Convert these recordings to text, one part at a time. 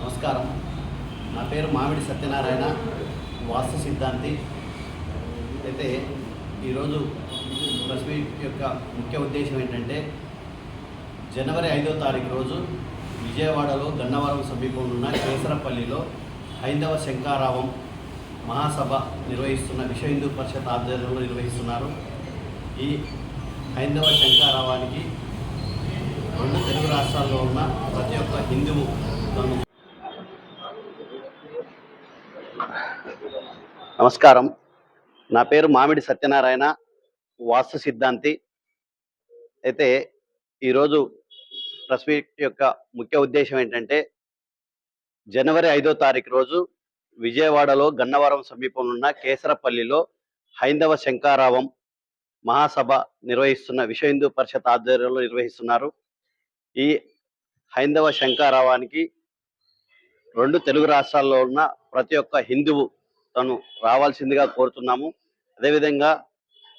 నమస్కారం. నా పేరు మామిడి సత్యనారాయణ వాస్తు సిద్ధాంతి. అయితే ఈరోజు ప్రెస్ యొక్క ముఖ్య ఉద్దేశం ఏంటంటే జనవరి ఐదో తారీఖు రోజు విజయవాడలో గన్నవరం సమీపంలో ఉన్న కేసరపల్లిలో హైందవ శంకారావం మహాసభ నిర్వహిస్తున్న విశ్వ హిందూ పరిషత్ ఆధ్వర్యంలో నిర్వహిస్తున్నారు. ఈ హైందవ శంకారావానికి రాష్ట్రాల్లో ఉన్న ప్రతి ఒక్క హిందువు నమస్కారం. నా పేరు మామిడి సత్యనారాయణ వాస్తు సిద్ధాంతి. అయితే ఈరోజు ప్రెస్ మీట్ యొక్క ముఖ్య ఉద్దేశం ఏంటంటే జనవరి ఐదో తారీఖు రోజు విజయవాడలో గన్నవరం సమీపంలో ఉన్న కేసరపల్లిలో హైందవ శంకారావం మహాసభ నిర్వహిస్తున్న విశ్వ హిందూ పరిషత్ ఆధ్వర్యంలో నిర్వహిస్తున్నారు. ఈ హైందవ శంకారావానికి రెండు తెలుగు రాష్ట్రాల్లో ఉన్న ప్రతి ఒక్క హిందువు తను రావాల్సిందిగా కోరుతున్నాము. అదేవిధంగా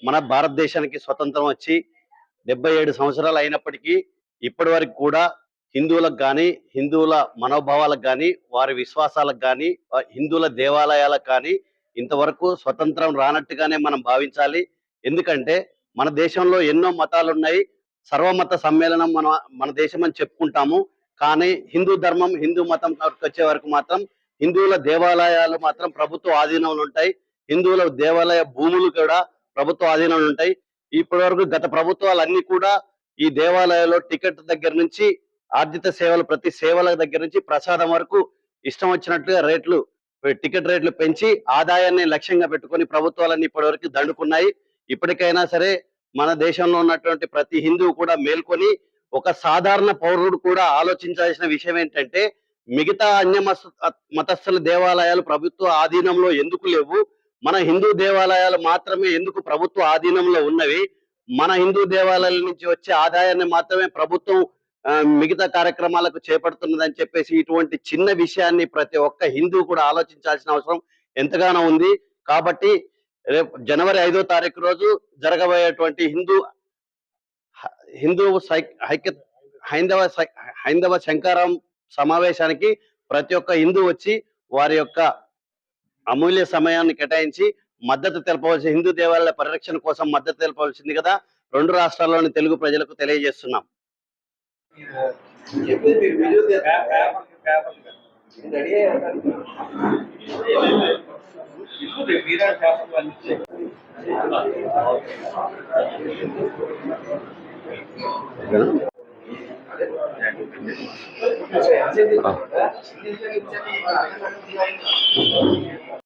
మన భారతదేశానికి స్వతంత్రం వచ్చి డెబ్బై ఏడు సంవత్సరాలు అయినప్పటికీ ఇప్పటి వరకు కూడా హిందువులకు కానీ హిందువుల మనోభావాలకు కానీ వారి విశ్వాసాలకు కానీ హిందువుల దేవాలయాలకు కానీ ఇంతవరకు స్వతంత్రం రానట్టుగానే మనం భావించాలి. ఎందుకంటే మన దేశంలో ఎన్నో మతాలు ఉన్నాయి సర్వమత సమ్మేళనం మన మన దేశం అని చెప్పుకుంటాము. కానీ హిందూ ధర్మం హిందూ మతం వచ్చే వరకు మాత్రం హిందువుల దేవాలయాలు మాత్రం ప్రభుత్వ ఆధీనంలో ఉంటాయి. హిందువుల దేవాలయ భూములు కూడా ప్రభుత్వ ఆధీనంలో ఉంటాయి. ఇప్పటి వరకు గత ప్రభుత్వాలు అన్ని కూడా ఈ దేవాలయాల్లో టికెట్ దగ్గర నుంచి ఆర్థిక సేవలు ప్రతి సేవల దగ్గర నుంచి ప్రసాదం వరకు ఇష్టం వచ్చినట్లుగా రేట్లు టికెట్ రేట్లు పెంచి ఆదాయాన్ని లక్ష్యంగా పెట్టుకొని ప్రభుత్వాలన్నీ ఇప్పటి వరకు దండుకున్నాయి. ఇప్పటికైనా సరే మన దేశంలో ఉన్నటువంటి ప్రతి హిందువు కూడా మేల్కొని ఒక సాధారణ పౌరుడు కూడా ఆలోచించాల్సిన విషయం ఏంటంటే మిగతా అన్య మతస్థుల దేవాలయాలు ప్రభుత్వ ఆధీనంలో ఎందుకు లేవు? మన హిందూ దేవాలయాలు మాత్రమే ఎందుకు ప్రభుత్వ ఆధీనంలో ఉన్నవి? మన హిందూ దేవాలయాల నుంచి వచ్చే ఆదాయాన్ని మాత్రమే ప్రభుత్వం మిగతా కార్యక్రమాలకు చేపడుతున్నదని చెప్పేసి ఇటువంటి చిన్న విషయాన్ని ప్రతి ఒక్క హిందూ కూడా ఆలోచించాల్సిన అవసరం ఎంతగానో ఉంది. కాబట్టి రేపు జనవరి ఐదో తారీఖు రోజు జరగబోయేటువంటి హిందూ హిందూ ఐక్య హైందవ హైందవ శంకారం సమావేశానికి ప్రతి ఒక్క హిందూ వచ్చి వారి యొక్క అమూల్య సమయాన్ని కేటాయించి మద్దతు తెలపవలసి హిందూ దేవాలయ పరిరక్షణ కోసం మద్దతు తెలపవలసింది కదా రెండు రాష్ట్రాల్లోని తెలుగు ప్రజలకు తెలియజేస్తున్నాం. 이거를 미래를 가서 만지. 아.